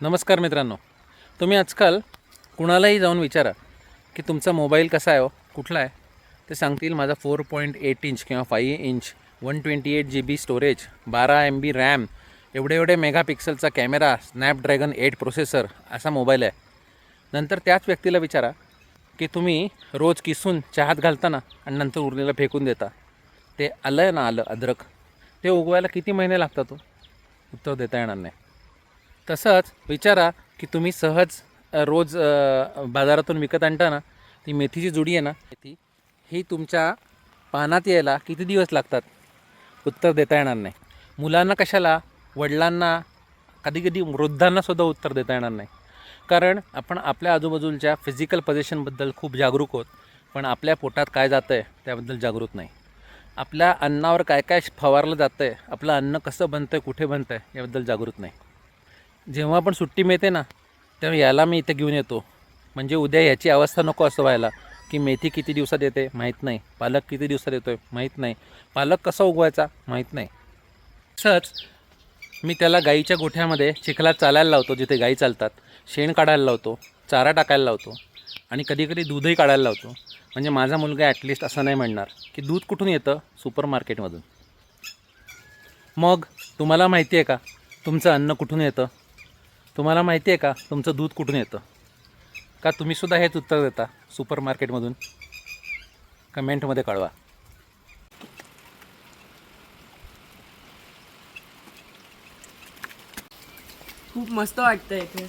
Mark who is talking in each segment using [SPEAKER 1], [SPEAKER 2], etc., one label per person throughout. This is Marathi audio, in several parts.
[SPEAKER 1] नमस्कार मित्रांनो. तुम्ही आजकाल कुणालाही जाऊन विचारा की तुमचा मोबाईल कसा आहे हो? कुठला आहे? ते सांगतील माझा फोर पॉईंट एट इंच किंवा five inch one twenty eight G B storage बारा एम बी रॅम एवढे एवढे मेगापिक्सलचा कॅमेरा स्नॅपड्रॅगन एट प्रोसेसर असा मोबाईल आहे. नंतर त्याच व्यक्तीला विचारा की तुम्ही रोज किसून चहात घालताना आणि नंतर उरलेला फेकून देता. ते आलं आहे ना आलं अद्रक? ते उगवायला किती महिने लागतात तो उत्तर देता येणार नाही. तसंच विचारा की तुम्ही सहज रोज बाजारातून विकत आणता ना ती मेथीची जुडी आहे ना मेथी ही तुमच्या पानात यायला किती दिवस लागतात? उत्तर देता येणार नाही. मुलांना कशाला वडिलांना कधी कधी वृद्धांनासुद्धा उत्तर देता येणार नाही. कारण आपण आपल्या आजूबाजूच्या फिजिकल पोझिशनबद्दल खूप जागरूक आहोत पण आपल्या पोटात काय जातं आहे त्याबद्दल जागरूक नाही. आपल्या अन्नावर काय काय फवारलं जातं आहे आपलं अन्न कसं बनतं आहे कुठे बनतं आहे याबद्दल जागरूक नाही. जेव्हा पण सुट्टी मिळते ना तेव्हा याला मी इथं घेऊन येतो. म्हणजे उद्या याची अवस्था नको असं व्हायला की मेथी किती दिवसात येते माहीत नाही. पालक किती दिवसात येतो आहे माहीत नाही. पालक कसा उगवायचा माहीत नाही. तसंच मी त्याला गाईच्या गोठ्यामध्ये चिखलात चालायला लावतो जिथे गाई चालतात. शेण काढायला लावतो चारा टाकायला लावतो आणि कधीकधी दूधही काढायला लावतो. म्हणजे माझा मुलगा ॲटलिस्ट असं नाही म्हणणार की दूध कुठून येतं? सुपर मार्केटमधून मग तुम्हाला माहिती आहे का तुमचं अन्न कुठून येतं? तुम्हाला माहिती आहे का तुमचं दूध कुठून येतं? का तुम्हीसुद्धा हेच उत्तर देता सुपर मार्केटमधून कमेंटमध्ये कळवा.
[SPEAKER 2] खूप मस्त वाटतं इथे.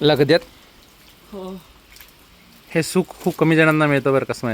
[SPEAKER 1] लगद्यात?
[SPEAKER 2] हो.
[SPEAKER 1] हे सुख खूप कमी जणांना मिळतं बरं कसं